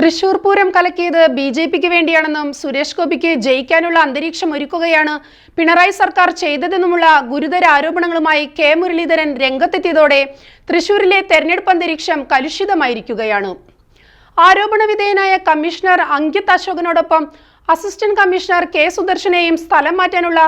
തൃശൂർ പൂരം കലക്കിയത് B J പിക്ക് വേണ്ടിയാണെന്നും സുരേഷ് ഗോപിക്ക് ജയിക്കാനുള്ള അന്തരീക്ഷം ഒരുക്കുകയാണ് പിണറായി സർക്കാർ ചെയ്തതെന്നുമുള്ള ഗുരുതര ആരോപണങ്ങളുമായി കെ മുരളീധരൻ രംഗത്തെത്തിയതോടെ തൃശൂരിലെ തെരഞ്ഞെടുപ്പ് അന്തരീക്ഷം കലുഷിതമായിരിക്കുകയാണ്. ആരോപണ വിധേയനായ കമ്മീഷണർ അങ്കിത് അശോകനോടൊപ്പം അസിസ്റ്റന്റ് കമ്മീഷണർ കെ സുദർശനെയും സ്ഥലം മാറ്റാനുള്ള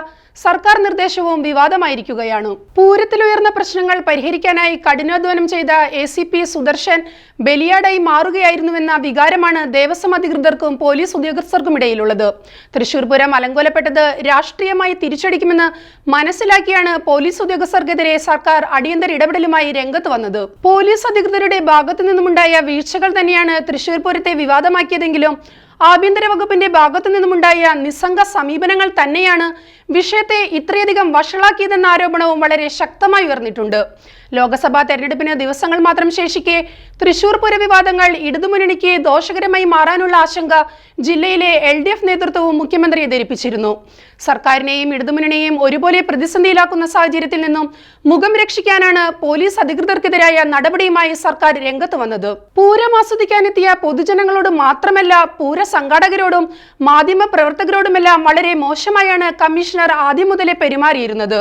സർക്കാർ നിർദ്ദേശവും വിവാദമായിരിക്കുകയാണ്. പൂരത്തിലുയർന്ന പ്രശ്നങ്ങൾ പരിഹരിക്കാനായി കഠിനാധ്വാനം ചെയ്ത എ സി പി സുദർശൻ ബലിയാടായി മാറുകയായിരുന്നുവെന്ന വികാരമാണ് ദേവസ്വം അധികൃതർക്കും പോലീസ് ഉദ്യോഗസ്ഥർക്കും ഇടയിലുള്ളത്. തൃശൂർ പൂരം അലങ്കോലപ്പെട്ടത് രാഷ്ട്രീയമായി തിരിച്ചടിക്കുമെന്ന് മനസ്സിലാക്കിയാണ് പോലീസ് ഉദ്യോഗസ്ഥർക്കെതിരെ സർക്കാർ അടിയന്തര ഇടപെടലുമായി രംഗത്ത് വന്നത്. പോലീസ് അധികൃതരുടെ ഭാഗത്തു നിന്നുമുണ്ടായ വീഴ്ചകൾ തന്നെയാണ് തൃശൂർ പൂരത്തെ വിവാദമാക്കിയതെങ്കിലും ആഭ്യന്തര വകുപ്പിന്റെ ഭാഗത്തു നിന്നുമുണ്ടായ നിസ്സംഗ സമീപനങ്ങൾ തന്നെയാണ് വിഷയത്തെ ഇത്രയധികം വഷളാക്കിയതെന്ന ആരോപണവും വളരെ ശക്തമായി ഉയർന്നിട്ടുണ്ട്. ലോക്സഭാ തെരഞ്ഞെടുപ്പിന് ദിവസങ്ങൾ മാത്രം ശേഷിക്കെ തൃശൂർ പുരവിവാദങ്ങൾ ഇടതുമുന്നണിക്ക് ദോഷകരമായി മാറാനുള്ള ആശങ്ക ജില്ലയിലെ എൽ ഡി എഫ് നേതൃത്വവും മുഖ്യമന്ത്രിയെ ധരിപ്പിച്ചിരുന്നു. സർക്കാരിനെയും ഇടതുമുന്നണിയെയും ഒരുപോലെ പ്രതിസന്ധിയിലാക്കുന്ന സാഹചര്യത്തിൽ നിന്നും മുഖം രക്ഷിക്കാനാണ് പോലീസ് അധികൃതർക്കെതിരായ നടപടിയുമായി സർക്കാർ രംഗത്ത് വന്നത്. പൂരം ആസ്വദിക്കാനെത്തിയ പൊതുജനങ്ങളോട് മാത്രമല്ല പൂര സംഘാടകരോടും മാധ്യമ പ്രവർത്തകരോടുമെല്ലാം വളരെ മോശമായാണ് കമ്മീഷണർ ആദ്യം മുതലേ പെരുമാറിയിരുന്നത്.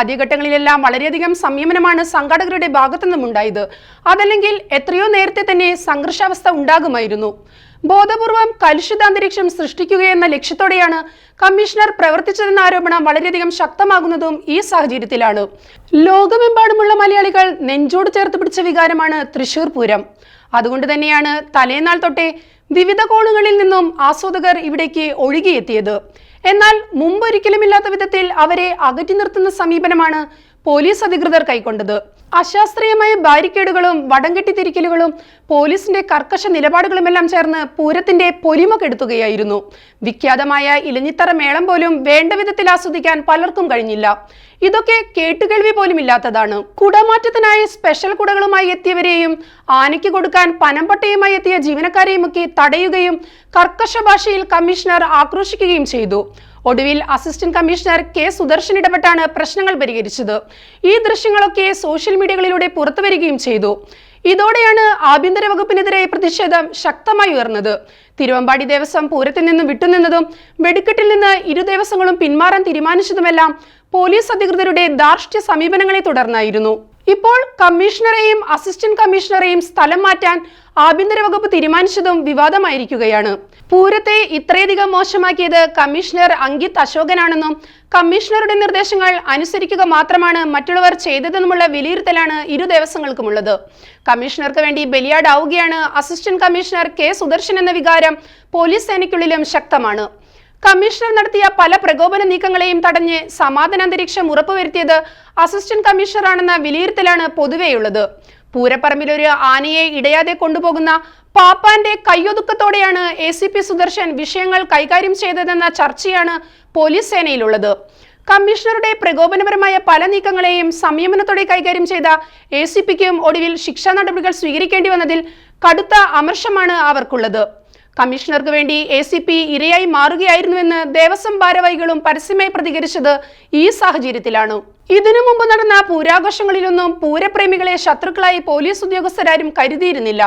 ആദ്യഘട്ടങ്ങളിലെല്ലാം വളരെയധികം സംയമനമാണ് സംഘാടകരുടെ ഭാഗത്തു നിന്നുമുണ്ടായത് അതല്ലെങ്കിൽ എത്രയോ നേരത്തെ തന്നെ സംഘർഷാവസ്ഥ ഉണ്ടാകുമായിരുന്നു. ബോധപൂർവം കലുഷിത അന്തരീക്ഷം സൃഷ്ടിക്കുകയെന്ന ലക്ഷ്യത്തോടെയാണ് കമ്മീഷണർ പ്രവർത്തിച്ചതെന്ന ആരോപണം വളരെയധികം ശക്തമാകുന്നതും ഈ സാഹചര്യത്തിലാണ്. ലോകമെമ്പാടുമുള്ള മലയാളികൾ നെഞ്ചോട് ചേർത്ത് പിടിച്ച വികാരമാണ് തൃശൂർ പൂരം. അതുകൊണ്ട് തന്നെയാണ് തലേനാൾ തൊട്ടേ വിവിധ കോണുകളിൽ നിന്നും ആസ്വാദകർ ഇവിടേക്ക് ഒഴുകിയെത്തിയത്. എന്നാൽ മുമ്പൊരിക്കലുമില്ലാത്ത വിധത്തിൽ അവരെ അകറ്റി നിർത്തുന്ന സമീപനമാണ് പോലീസ് അധികൃതർ കൈക്കൊണ്ടത്. അശാസ്ത്രീയമായ ബാരിക്കേഡുകളും വടംകെട്ടി തിരിക്കലുകളും പോലീസിന്റെ കർക്കശ നിലപാടുകളുമെല്ലാം ചേർന്ന് പൂരത്തിന്റെ പൊലിമ കെടുത്തുകയായിരുന്നു. വിഖ്യാതമായ ഇലഞ്ഞിത്തറ മേളം പോലും വേണ്ട വിധത്തിൽ ആസ്വദിക്കാൻ പലർക്കും കഴിഞ്ഞില്ല. ഇതൊക്കെ കേട്ടുകേൾവി പോലും ഇല്ലാത്തതാണ് കുടമാറ്റത്തിനായി സ്പെഷ്യൽ കുടകളുമായി എത്തിയവരെയും ആനയ്ക്ക് കൊടുക്കാൻ പനംപട്ടയുമായി എത്തിയ ജീവനക്കാരെയുമൊക്കെ തടയുകയും കർക്കശ ഭാഷയിൽ കമ്മീഷണർ ആക്രോശിക്കുകയും ചെയ്തു. ഒടുവിൽ അസിസ്റ്റന്റ് കമ്മീഷണർ കെ സുദർശൻ ഇടപെട്ടാണ് പ്രശ്നങ്ങൾ പരിഹരിച്ചത്. ഈ ദൃശ്യങ്ങളൊക്കെ സോഷ്യൽ മീഡിയകളിലൂടെ പുറത്തുവരികയും ചെയ്തു. ഇതോടെയാണ് ആഭ്യന്തര വകുപ്പിനെതിരെ പ്രതിഷേധം ശക്തമായി ഉയർന്നത്. തിരുവമ്പാടി ദേവസ്വം പൂരത്തിൽ നിന്നും വിട്ടുനിന്നതും വെടിക്കെട്ടിൽ നിന്ന് ഇരു ദേവസ്വങ്ങളും പിന്മാറാൻ തീരുമാനിച്ചതുമെല്ലാം പോലീസ് അധികൃതരുടെ ദാർഷ്ട്യ സമീപനങ്ങളെ തുടർന്നായിരുന്നു. ഇപ്പോൾ കമ്മീഷണറെയും അസിസ്റ്റന്റ് കമ്മീഷണറെയും സ്ഥലം മാറ്റാൻ ആഭ്യന്തര വകുപ്പ് തീരുമാനിച്ചതും വിവാദമായിരിക്കുകയാണ്. പൂരത്തെ ഇത്രയധികം മോശമാക്കിയത് കമ്മീഷണർ അങ്കിത് അശോകനാണെന്നും കമ്മീഷണറുടെ നിർദ്ദേശങ്ങൾ അനുസരിക്കുക മാത്രമാണ് മറ്റുള്ളവർ ചെയ്തതെന്നുമുള്ള വിലയിരുത്തലാണ് ഇരു ദിവസങ്ങൾക്കുമുള്ളത്. കമ്മീഷണർക്ക് വേണ്ടി ബലിയാടാവുകയാണ് അസിസ്റ്റന്റ് കമ്മീഷണർ കെ സുദർശൻ എന്ന വികാരം പോലീസ് സേനയ്ക്കുള്ളിലും ശക്തമാണ്. കമ്മീഷണർ നടത്തിയ പല പ്രകോപന നീക്കങ്ങളെയും തടഞ്ഞ് സമാധാന അന്തരീക്ഷം ഉറപ്പുവരുത്തിയത് അസിസ്റ്റന്റ് കമ്മീഷണറാണെന്ന വിലയിരുത്തലാണ് പൊതുവെയുള്ളത്. പൂരപ്പറമ്പിൽ ഒരു ആനയെ ഇടയാതെ കൊണ്ടുപോകുന്ന പാപ്പാന്റെ കയ്യൊതുക്കത്തോടെയാണ് എ സി പി സുദർശൻ വിഷയങ്ങൾ കൈകാര്യം ചെയ്തതെന്ന ചർച്ചയാണ് പോലീസ് സേനയിലുള്ളത്. കമ്മീഷണറുടെ പ്രകോപനപരമായ പല നീക്കങ്ങളെയും സംയമനത്തോടെ കൈകാര്യം ചെയ്ത എ സി പിക്കും ഒടുവിൽ ശിക്ഷാ നടപടികൾ സ്വീകരിക്കേണ്ടി വന്നതിൽ കടുത്ത അമർഷമാണ് അവർക്കുള്ളത്. കമ്മീഷണർക്ക് വേണ്ടി എ സി പി ഇരയായി മാറുകയായിരുന്നുവെന്ന് ദേവസ്വം ഭാരവാഹികളും പരസ്യമായി പ്രതികരിച്ചത് ഈ സാഹചര്യത്തിലാണ്. ഇതിനു മുമ്പ് നടന്ന പൂരാഘോഷങ്ങളിലൊന്നും പൂരപ്രേമികളെ ശത്രുക്കളായി പോലീസ് ഉദ്യോഗസ്ഥരാരും കരുതിയിരുന്നില്ല.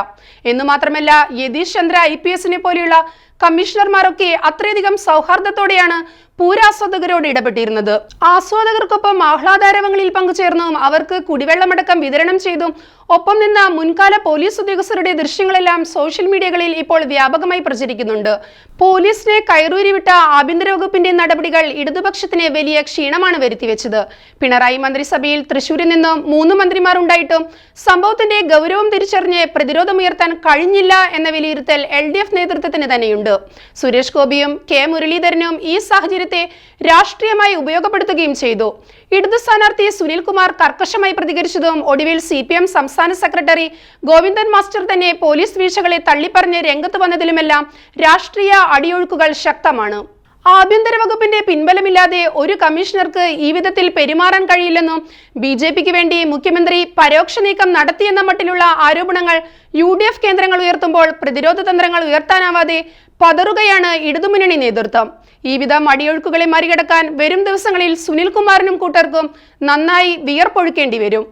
എന്നു മാത്രമല്ല യതീഷ് ചന്ദ്ര ഐ പി എസിനെ പോലെയുള്ള കമ്മീഷണർമാരൊക്കെ അത്രയധികം സൗഹാർദ്ദത്തോടെയാണ് പൂരാസ്വാദകരോട് ഇടപെട്ടിരുന്നത്. ആസ്വാദകർക്കൊപ്പം ആഹ്ലാദാരവങ്ങളിൽ പങ്കുചേർന്നും അവർക്ക് കുടിവെള്ളമടക്കം വിതരണം ചെയ്തും ഒപ്പം നിന്ന മുൻകാല പോലീസ് ഉദ്യോഗസ്ഥരുടെ ദൃശ്യങ്ങളെല്ലാം സോഷ്യൽ മീഡിയകളിൽ ഇപ്പോൾ വ്യാപകമായി പ്രചരിക്കുന്നുണ്ട്. പോലീസിനെ കയറൂരി വിട്ട ആഭ്യന്തര വകുപ്പിന്റെ നടപടികൾ ഇടതുപക്ഷത്തിന് വലിയ ക്ഷീണമാണ് വരുത്തിവെച്ചത്. പിണറായി മന്ത്രിസഭയിൽ തൃശൂരിൽ നിന്നും മൂന്ന് മന്ത്രിമാർ ഉണ്ടായിട്ടും സംഭവത്തിന്റെ ഗൗരവം തിരിച്ചറിഞ്ഞ് പ്രതിരോധമുയർത്താൻ കഴിഞ്ഞില്ല എന്ന വിലയിരുത്തൽ എൽ ഡി എഫ് നേതൃത്വത്തിന് തന്നെയുണ്ട്. സുരേഷ് ഗോപിയും കെ മുരളീധരനും ഈ സാഹചര്യത്തെ രാഷ്ട്രീയമായി ഉപയോഗപ്പെടുത്തുകയും ചെയ്തു. ഇടതു സ്ഥാനാർത്ഥി സുനിൽകുമാർ കർക്കശമായി പ്രതികരിച്ചതും ഒടുവിൽ സി പി എം സംസ്ഥാന സെക്രട്ടറി ഗോവിന്ദൻ മാസ്റ്റർ തന്നെ പോലീസ് വീഴ്ചകളെ തള്ളിപ്പറഞ്ഞ് രംഗത്ത് വന്നതിലുമെല്ലാം രാഷ്ട്രീയ അടിയൊഴുക്കുകൾ ശക്തമാണ്. ആഭ്യന്തര വകുപ്പിന്റെ പിൻബലമില്ലാതെ ഒരു കമ്മീഷണർക്ക് ഈ വിധത്തിൽ പെരുമാറാൻ കഴിയില്ലെന്നും ബി ജെ പിക്ക് വേണ്ടി മുഖ്യമന്ത്രി പരോക്ഷ നീക്കം നടത്തിയെന്ന മട്ടിലുള്ള ആരോപണങ്ങൾ യു ഡി എഫ് കേന്ദ്രങ്ങൾ ഉയർത്തുമ്പോൾ പ്രതിരോധ തന്ത്രങ്ങൾ ഉയർത്താനാവാതെ പതറുകയാണ് ഇടതുമുന്നണി നേതൃത്വം. ഈ മടിയൊഴുക്കുകളെ മറികടക്കാൻ വരും ദിവസങ്ങളിൽ സുനിൽകുമാറിനും കൂട്ടർക്കും നന്നായി വിയർപ്പൊഴുക്കേണ്ടി വരും.